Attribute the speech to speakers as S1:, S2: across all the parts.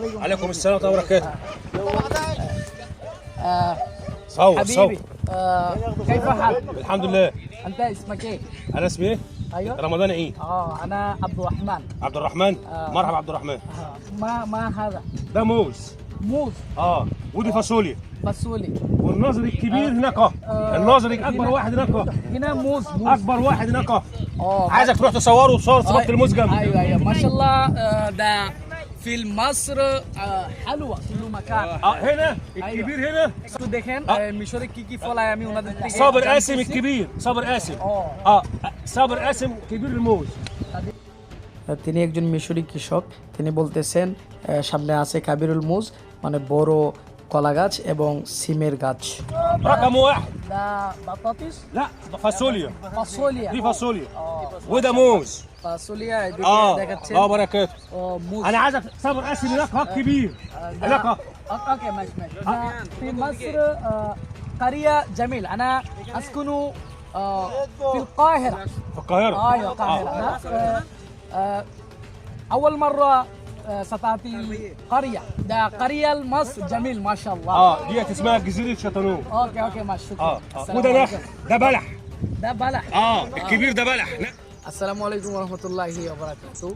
S1: عليكم.
S2: عليكم السلام ورحمة الله وبركاته.
S1: آه
S2: صوت
S1: حبيبي
S2: صوت.
S1: آه كيف حالك؟
S2: الحمد لله.
S1: أنت اسمك إيه؟
S2: أنا اسمي إيه؟
S1: أيوه.
S2: رمضان عيد.
S1: آه أنا عبد الرحمن.
S2: عبد الرحمن؟
S1: آه.
S2: مرحبا عبد الرحمن.
S1: آه ما ما هذا؟
S2: ده موز.
S1: موز.
S2: آه ودي فاصوليا.
S1: فاصولي
S2: والناظر الكبير هناك. اهو
S1: آه.
S2: الناظر أكبر
S1: هنا-
S2: واحد هناك. اهو
S1: هنا موز موز.
S2: أكبر واحد هناك.
S1: آه
S2: عايزك تروح تصوره وتصور صوره الموز جنبي.
S1: أيوه أيوه. ما شاء الله آه ده في مصر آه حلوه كل مكان
S2: اه هنا الكبير هنا
S1: একটু দেখেন
S2: আ-
S1: আহ, মিশরে কি কি ফলায় আমি ওনাদের থেকে
S2: صابر
S1: জানতেছি।
S2: قاسم الكبير صابر قاسم
S1: اه
S2: اه صابر قاسم كبير الموز
S1: তিনি একজন মিশরি কৃষক তিনি বলতেছেন আহ, সামনে আছে কাবিরুল মুজ মানে বড় কলা গাছ এবং সিমের গাছ
S2: رقم واحد
S1: দা বাতাতিস
S2: لا ده فاصوليا
S1: ফাসোলিয়া
S2: دي فاصوليا وده موز
S1: ফাসোলিয়া
S2: اه
S1: দেখাচ্ছে
S2: اه بركاته
S1: ও মুজ
S2: انا عايزك صابر قاسم هناك اهو كبير
S1: ده-
S2: هناك اهو
S1: اوكي ماشي ماشي ده في مصر آه، قرية جميل انا اسكن آه، في القاهرة
S2: في القاهره
S1: ايوه القاهرة أنا، آه، آه، اول مرة آه، ستاتي قرية ده قرية مصر جميل ما شاء الله
S2: اه ديت اسمها جزيره شطنوب
S1: اوكي اوكي ماشي شكرا
S2: اه اه
S1: السلام
S2: وده
S1: عليكم.
S2: نخل ده بلح
S1: ده بلح
S2: اه الكبير ده بلح
S1: আসসালামু আলাইকুম রহমতুল্লাহি ওবরাকাতু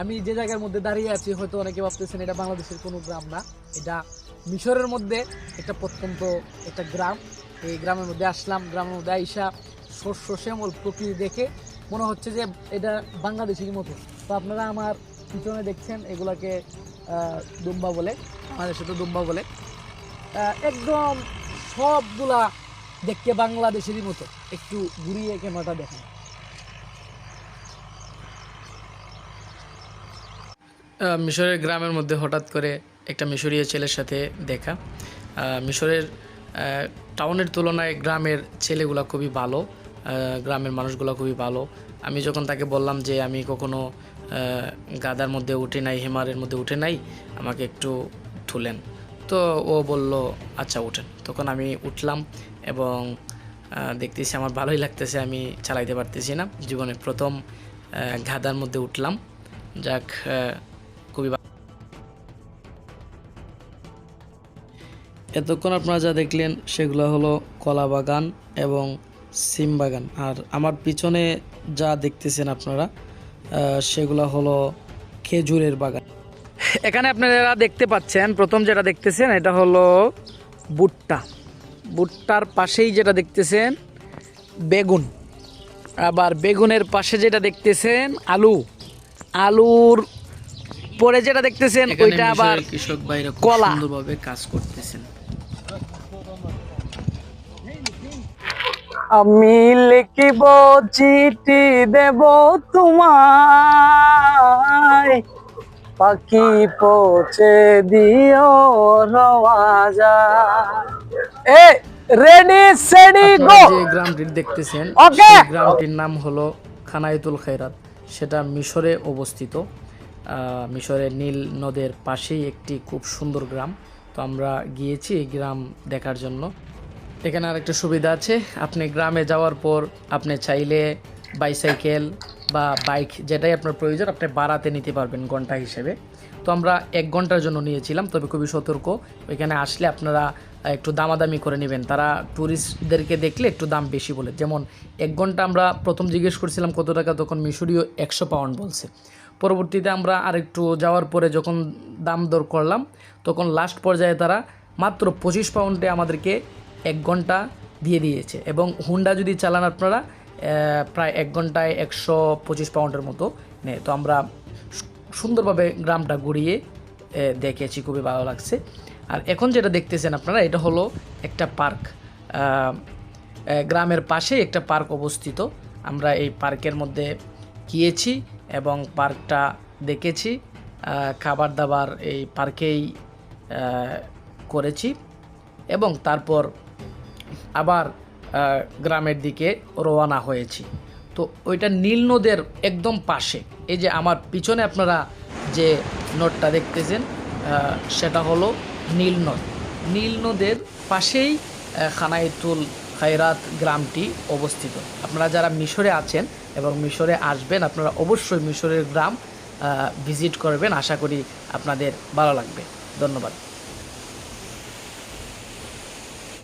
S1: আমি যে জায়গার মধ্যে দাঁড়িয়ে আছি হয়তো অনেকে ভাবতেছেন এটা বাংলাদেশের কোনো গ্রাম না এটা মিশরের মধ্যে একটা প্রত্যন্ত একটা গ্রাম এই গ্রামের মধ্যে আসলাম গ্রামের মধ্যে আইসা শস্য শ্যামল প্রকৃতি দেখে মনে হচ্ছে যে এটা বাংলাদেশের মতো তো আপনারা আমার পিছনে দেখছেন এগুলাকে দুম্বা বলে, আমাদের সাথে দুম্বা বলে। একদম সবগুলা দেখতে বাংলাদেশেরই মতো। একটু ঘুরিয়ে ক্যামেরাটা দেখেন। মিশরের গ্রামের মধ্যে হঠাৎ করে একটা মিশরীয় ছেলের সাথে দেখা। মিশরের টাউনের তুলনায় গ্রামের ছেলেগুলো খুবই ভালো। গ্রামের মানুষগুলো খুবই ভালো। আমি যখন তাকে বললাম যে আমি কখনো গাদার মধ্যে উঠে নাই, হিমারের মধ্যে উঠে নাই, আমাকে একটু তুলেন তো ও বলল আচ্ছা উঠেন। তখন আমি উঠলাম এবং দেখতেছি আমার ভালোই লাগতেছে, আমি চালাইতে পারতেছি না। জীবনে প্রথম গাদার মধ্যে উঠলাম। যাক খুবই এতক্ষণ আপনারা যা দেখলেন, সেগুলো হলো কলা বাগান এবং সিম বাগান। আর আমার পিছনে যা দেখতেছেন আপনারা সেগুলো হলো খেজুরের বাগান। এখানে আপনারা দেখতে পাচ্ছেন প্রথম যেটা দেখতেছেন এটা হলো ভুট্টা। ভুট্টার পাশেই যেটা দেখতেছেন বেগুন। আবার বেগুনের পাশে যেটা দেখতেছেন আলু। আলুর পরে যেটা দেখতেছেন ওইটা আবার
S3: কৃষক ভাইরা
S1: কলা।
S3: সুন্দরভাবে কাজ করতেছেন।
S1: আমি লিখিব চিঠি দেব তোমায়। পাখি পৌঁছে দিও রওয়াজা। এ রেডি সেডি গো! যে দেখতেছেন. সেই গ্রামটির নাম হলো খানাইতুল খৈরাত সেটা মিশরে অবস্থিত। আহ, মিশরের নীল নদের পাশেই একটি খুব সুন্দর গ্রাম। তো আমরা গিয়েছি এই গ্রাম দেখার জন্য। এখানে আরেকটা সুবিধা আছে। আপনি গ্রামে যাওয়ার পর আপনি চাইলে বাইসাইকেল বা বাইক যেটাই আপনার প্রয়োজন, আপনি বাড়াতে নিতে পারবেন ঘণ্টা হিসেবে। তো আমরা এক ঘণ্টার জন্য নিয়েছিলাম, তবে খুবই সতর্ক। ওইখানে আসলে আপনারা একটু দামাদামি করে নেবেন। তারা ট্যুরিস্টদেরকে দেখলে একটু দাম বেশি বলে। যেমন এক ঘণ্টা আমরা প্রথম জিজ্ঞেস করছিলাম, কত টাকা? তখন মিশরীয় একশো পাউন্ড বলছে। পরবর্তীতে আমরা আরেকটু যাওয়ার পরে যখন দাম দর করলাম, তখন লাস্ট পর্যায়ে তারা মাত্র পঁচিশ পাউন্ডে আমাদেরকে এক ঘণ্টা দিয়ে দিয়েছে। এবং হুন্ডা যদি চালান আপনারা প্রায় এক ঘন্টায় একশো পঁচিশ পাউন্ডের মতো নেয়। তো আমরা সুন্দরভাবে গ্রামটা ঘুরিয়ে দেখেছি, খুবই ভালো লাগছে। আর এখন যেটা দেখতেছেন আপনারা, এটা হলো একটা পার্ক। গ্রামের পাশে একটা পার্ক অবস্থিত। আমরা এই পার্কের মধ্যে গিয়েছি এবং পার্কটা দেখেছি। খাবার দাবার এই পার্কেই করেছি। এবং তারপর আবার গ্রামের দিকে রওনা হয়েছি। তো ওইটা নীল নদের একদম পাশে। এই যে আমার পিছনে আপনারা যে নদটা দেখতেছেন সেটা হলো নীল নদ। নীল নদের পাশেই খানাইতুল খায়রাত গ্রামটি অবস্থিত। আপনারা যারা মিশরে আছেন এবং মিশরে আসবেন, আপনারা অবশ্যই মিশরের গ্রাম ভিজিট করবেন। আশা করি আপনাদের ভালো লাগবে। ধন্যবাদ।